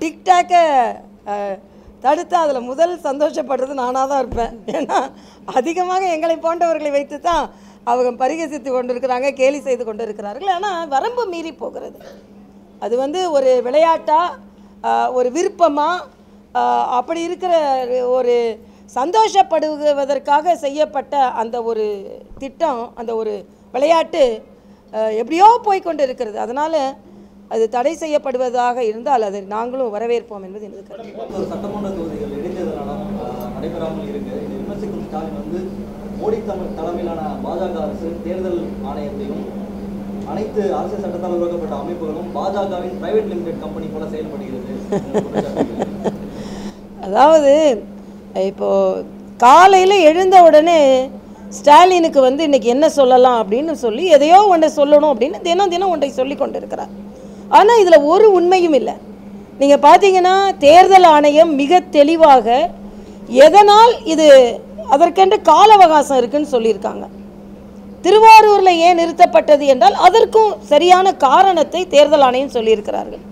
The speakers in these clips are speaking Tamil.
டிக்டாக்கை தடுத்து அதில் முதல் சந்தோஷப்படுறது நானாக தான் இருப்பேன். ஏன்னா அதிகமாக எங்களை போன்றவர்களை வைத்து தான் அவங்க பரிகசித்து கொண்டிருக்கிறாங்க கேலி செய்து கொண்டிருக்கிறார்கள். ஆனால் வரம்பு மீறி போகிறது. அது வந்து ஒரு விளையாட்டா ஆஹ், ஒரு விருப்பமா ஆஹ், அப்படி இருக்கிற ஒரு சந்தோஷப்படுவதற்காக செய்யப்பட்ட அந்த ஒரு திட்டம் அந்த ஒரு விளையாட்டு எப்படியோ போய் கொண்டு இருக்கிறது அதனால் அது தடை செய்யப்படுவதாக இருந்தால் அதை நாங்களும் வரவேற்போம் என்பது எனது கருத்து. மோடி தலைமையிலான பாஜக அரசு தேர்தல் ஆணையத்தையும் அனைத்து அரசியல் சட்டத்தால் உருவாக்கப்பட்ட அமைப்புகளும் பாஜகவின் பிரைவேட் லிமிடெட் கம்பெனி போல செயல்படுகிறது. அதாவது இப்போ காலையில் எழுந்த உடனே ஸ்டாலினுக்கு வந்து இன்னைக்கு என்ன சொல்லலாம் அப்படின்னு சொல்லி எதையோ ஒன்றை சொல்லணும் அப்படின்னு தினம் தினம் ஒன்றை சொல்லி கொண்டு இருக்கிறார் ஆனால் இதில் ஒரு உண்மையும் இல்லை. நீங்கள் பார்த்தீங்கன்னா தேர்தல் ஆணையம் மிக தெளிவாக எதனால் இது அதற்கென்று கால அவகாசம் இருக்குன்னு சொல்லியிருக்காங்க. திருவாரூரில் ஏன் நிறுத்தப்பட்டது என்றால் அதற்கும் சரியான காரணத்தை தேர்தல் ஆணையம் சொல்லியிருக்கிறார்கள்.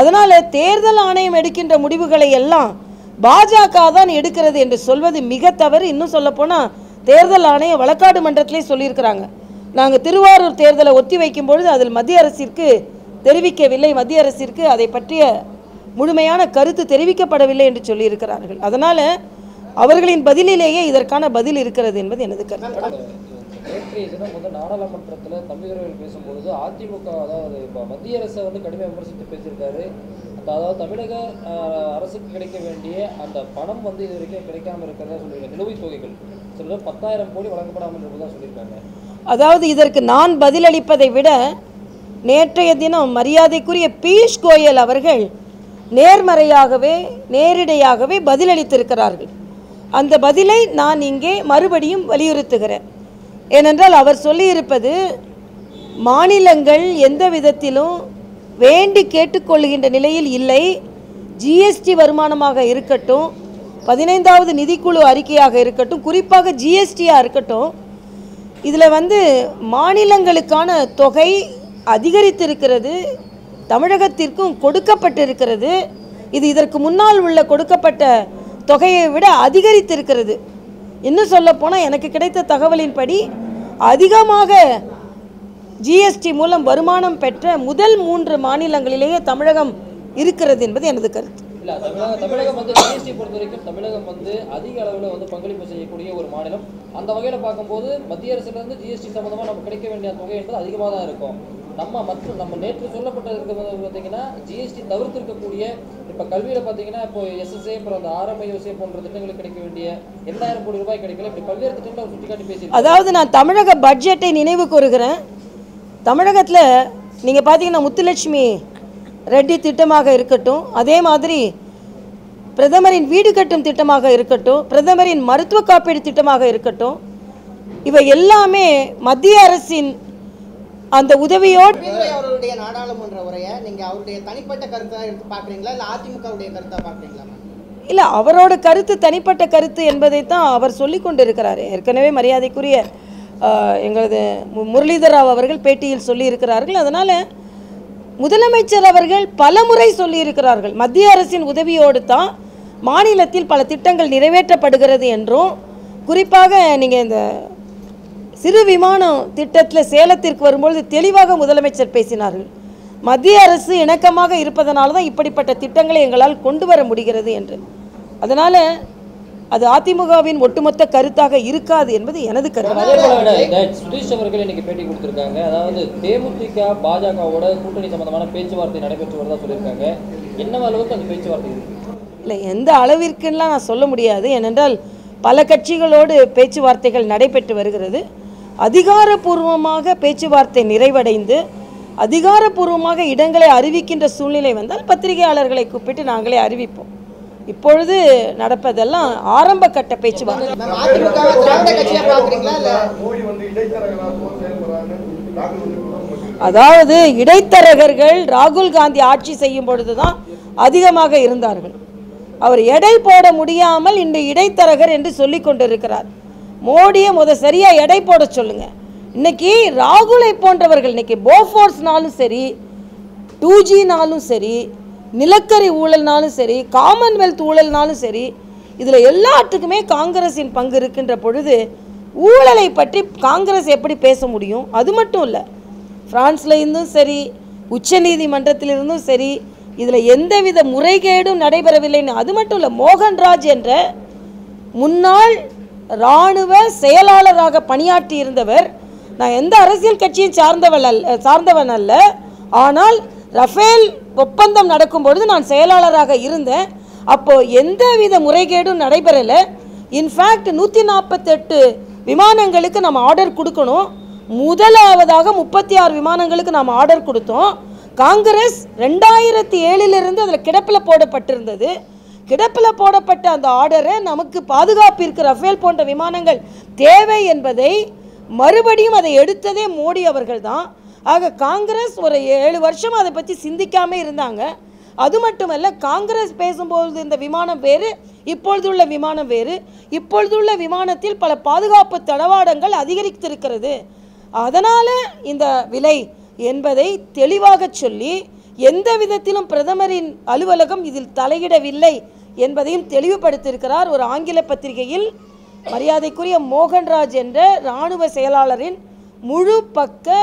அதனால் தேர்தல் ஆணையம் எடுக்கின்ற முடிவுகளை எல்லாம் பாஜக தான் எடுக்கிறது என்று சொல்வது மிக தவறு. இன்னும் சொல்லப்போனால் தேர்தல் ஆணையம் வழக்காடு மன்றத்திலே சொல்லியிருக்கிறாங்க. நாங்கள் திருவாரூர் தேர்தலை ஒத்தி வைக்கும் பொழுது அதில் மத்திய அரசிற்கு தெரிவிக்கவில்லை. மத்திய அரசிற்கு அதை பற்றிய முழுமையான கருத்து தெரிவிக்கப்படவில்லை என்று சொல்லியிருக்கிறார்கள். அதனால் அவர்களின் பதிலிலேயே இதற்கான பதில் இருக்கிறது என்பது எனது கருத்து. நேற்றைய தினம் வந்து நாடாளுமன்றத்தில் தமிழர்கள் பேசும்பொழுது அதிமுக அதாவது இப்போ மத்திய அரசை வந்து கடுமையாக விமர்சித்து பேசியிருக்காரு. அந்த அதாவது தமிழக அரசுக்கு கிடைக்க வேண்டிய அந்த பணம் வந்து இது வரைக்கும் கிடைக்காம இருக்கிறதா சொல்லியிருக்காங்க நிலுவைத் தொகைகள். சில பத்தாயிரம் கோடி வழங்கப்படாமல் இருப்பதா சொல்லியிருக்காங்க. அதாவது இதற்கு நான் பதிலளிப்பதை விட நேற்றைய தினம் மரியாதைக்குரிய பீஷ் கோயல் அவர்கள் நேர்மறையாகவே நேரிடையாகவே பதிலளித்திருக்கிறார்கள். அந்த பதிலை நான் இங்கே மறுபடியும் வலியுறுத்துகிறேன். ஏனென்றால் அவர் சொல்லியிருப்பது மாநிலங்கள் எந்த விதத்திலும் வேண்டி கேட்டுக்கொள்கின்ற நிலையில் இல்லை. ஜிஎஸ்டி வருமானமாக இருக்கட்டும் பதினைந்தாவது நிதிக்குழு அறிக்கையாக இருக்கட்டும் குறிப்பாக ஜிஎஸ்டியாக இருக்கட்டும் இதில் வந்து மாநிலங்களுக்கான தொகை அதிகரித்திருக்கிறது தமிழகத்திற்கும் கொடுக்கப்பட்டிருக்கிறது. இது இதற்கு முன்னால் உள்ள கொடுக்கப்பட்ட தொகையை விட அதிகரித்திருக்கிறது. இன்னும் சொல்லப்போனால் எனக்கு கிடைத்த தகவலின்படி அதிகமாக ஜிஎஸ்டி மூலம் வருமானம் பெற்ற முதல் மூன்று மாநிலங்களிலேயே தமிழகம் இருக்கிறது என்பது எனது கருத்து. தமிழகம் வந்து ஜிஎஸ்டி பொறுத்த வரைக்கும் தமிழகம் வந்து அதிக அளவில் வந்து பங்களிப்பு செய்யக்கூடிய ஒரு மாநிலம். அந்த வகையில் பார்க்கும்போது மத்திய அரசுல இருந்து ஜிஎஸ்டி சம்மந்தமாக நமக்கு கிடைக்க வேண்டிய தொகை என்பது அதிகமாக தான் இருக்கும். நம்ம மற்ற நம்ம நேற்று சொல்லப்பட்டது பார்த்தீங்கன்னா ஜிஎஸ்டி தவிர்த்து இருக்கக்கூடிய இப்போ கல்வியில் பார்த்தீங்கன்னா இப்போ எஸ்எஸ்ஏ அப்புறம் அந்த ஆர்எம்ஐஓசே போன்ற திட்டங்களுக்கு கிடைக்க வேண்டிய எண்ணாயிரம் கோடி ரூபாய் கிடைக்கல. இப்படி பல்வேறு திட்டங்களை அவர் சுட்டிக்காட்டி பேசி அதாவது நான் தமிழக பட்ஜெட்டை நினைவு கூறுகிறேன். தமிழகத்தில் நீங்கள் பார்த்தீங்கன்னா முத்துலட்சுமி ரெட்டி திட்டமாக இருக்கட்டும் அதே மாதிரி பிரதமரின் வீடு கட்டும் திட்டமாக இருக்கட்டும் பிரதமரின் மருத்துவ காப்பீடு திட்டமாக இருக்கட்டும் இவை எல்லாமே மத்திய அரசின் அந்த உதவியோடு விஜய் அவர்களுடைய நாடாளுமன்ற உரையை நீங்க அவருடைய தனிப்பட்ட கருத்தா எடுத்து பாக்குறீங்களா இல்ல அதிமுகவுடைய கருத்தா பாக்குறீங்களா இல்லை அவரோட கருத்து தனிப்பட்ட கருத்து என்பதைத்தான் அவர் சொல்லி கொண்டிருக்கிறார். ஏற்கனவே மரியாதைக்குரிய எங்களது முரளிதர் ராவ் அவர்கள் பேட்டியில் சொல்லியிருக்கிறார்கள். அதனால் முதலமைச்சர் அவர்கள் பலமுறை சொல்லியிருக்கிறார்கள். மத்திய அரசின் உதவியோடு தான் மாநிலத்தில் பல திட்டங்கள் நிறைவேற்றப்படுகிறது என்றும் குறிப்பாக நீங்கள் இந்த சிறு விமானம் திட்டத்தில் சேலத்திற்கு வரும்பொழுது தெளிவாக முதலமைச்சர் பேசினார்கள். மத்திய அரசு இணக்கமாக இருப்பதனால தான் இப்படிப்பட்ட திட்டங்களை எங்களால் கொண்டு வர முடிகிறது என்று. அதனால் அது அதிமுகவின் ஒட்டுமொத்த கருத்தாக இருக்காது என்பது எனது கருத்து. அதே போல இந்த சுதீஷ் அவர்கள் இன்னைக்கு பேட்டி கொடுத்திருக்காங்க. அதாவது தேமுதிக பாஜகவோட கூட்டணி சம்பந்தமான பேச்சுவார்த்தை நடைபெற்று வருவதா சொல்லியிருக்காங்க. என்ன அளவுக்கு அந்த பேச்சுவார்த்தை இருக்கு? இல்லை எந்த அளவிற்குலாம் நான் சொல்ல முடியாது. ஏனென்றால் பல கட்சிகளோடு பேச்சுவார்த்தைகள் நடைபெற்று வருகிறது. அதிகாரப்பூர்வமாக பேச்சுவார்த்தை நிறைவடைந்து அதிகாரப்பூர்வமாக இடங்களை அறிவிக்கின்ற சூழ்நிலை வந்தால் பத்திரிகையாளர்களை கூப்பிட்டு நாங்களே அறிவிப்போம். இப்பொழுது நடப்பதெல்லாம் ஆரம்ப கட்ட பேச்சுவார்த்தை. அதாவது இடைத்தரகர்கள் ராகுல் காந்தி ஆட்சி செய்யும் பொழுதுதான் அதிகமாக இருந்தார்கள். அவர் எடை போட முடியாமல் இந்த இடைத்தரகர் என்று சொல்லி கொண்டிருக்கிறார். மோடியை முத சரியாக எடை போட சொல்லுங்க. இன்னைக்கு ராகுலை போன்றவர்கள் இன்னைக்கு போஃபோர்ஸ்னாலும் சரி டூ ஜினாலும் சரி நிலக்கரி ஊழல்னாலும் சரி காமன்வெல்த் ஊழல்னாலும் சரி இதில் எல்லாத்துக்குமே காங்கிரஸின் பங்கு இருக்கின்ற பொழுது ஊழலை பற்றி காங்கிரஸ் எப்படி பேச முடியும்? அது மட்டும் இல்லை ஃப்ரான்ஸில் இருந்தும் சரி உச்சநீதிமன்றத்திலிருந்தும் சரி இதில் எந்தவித முறைகேடும் நடைபெறவில்லைன்னு அது மட்டும் இல்லை மோகன்ராஜ் என்ற முன்னாள் இராணுவ செயலாளராக பணியாற்றி இருந்தவர் நான் எந்த அரசியல் கட்சியும் சார்ந்தவள் அல் சார்ந்தவன் அல்ல. ஆனால் ரஃபேல் ஒப்பந்தம் நடக்கும் பொழுது நான் செயலாளராக இருந்தேன். அப்போது எந்தவித முறைகேடும் நடைபெறலை. இன்ஃபேக்ட் நூற்றி நாற்பத்தெட்டு விமானங்களுக்கு நம்ம ஆர்டர் கொடுக்கணும். முதலாவதாக முப்பத்தி ஆறு விமானங்களுக்கு நாம் ஆர்டர் கொடுத்தோம். காங்கிரஸ் ரெண்டாயிரத்தி ஏழிலிருந்து அதில் கிடப்பில் போடப்பட்டிருந்தது. கிடப்பில் போடப்பட்ட அந்த ஆர்டரை நமக்கு பாதுகாப்பிற்கு ரஃபேல் போன்ற விமானங்கள் தேவை என்பதை மறுபடியும் அதை எடுத்ததே மோடி அவர்கள் தான். ஆக காங்கிரஸ் ஒரு ஏழு வருஷம் அதை பற்றி சிந்திக்காம இருந்தாங்க. அது மட்டுமல்ல காங்கிரஸ் பேசும்போது இந்த விமானம் வேறு இப்பொழுதுள்ள விமானம் வேறு இப்பொழுதுள்ள விமானத்தில் பல பாதுகாப்பு தளவாடங்கள் அதிகரித்திருக்கிறது. அதனால் இந்த விலை என்பதை தெளிவாக சொல்லி எந்த விதத்திலும் பிரதமரின் அலுவலகம் இதில் தலையிடவில்லை என்பதையும் தெளிவுபடுத்தியிருக்கிறார் ஒரு ஆங்கில பத்திரிகையில். மரியாதைக்குரிய மோகன்ராஜ் என்ற இராணுவ செயலாளரின் முழு பக்க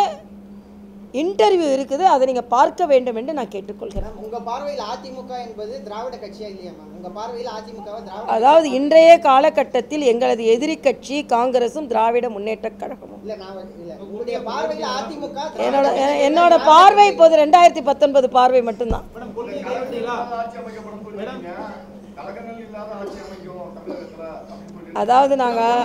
இன்டர்வியூ இருக்குது. அதை நீங்கள் பார்க்க வேண்டும் என்று நான் கேட்டுக்கொள்கிறேன். மேம் உங்க பார்வையில் அதிமுக என்பது திராவிட கட்சியா இல்லையா மேம்? உங்க பார்வையில் திராவிட அதாவது இன்றைய காலகட்டத்தில் எங்களது எதிரி கட்சி காங்கிரசும் திராவிட முன்னேற்றக் கழகமும். அதிமுக என்னோட என்னோட பார்வை இப்போது ரெண்டாயிரத்தி பத்தொன்பது பார்வை மட்டும்தான். அதாவது நாங்கள்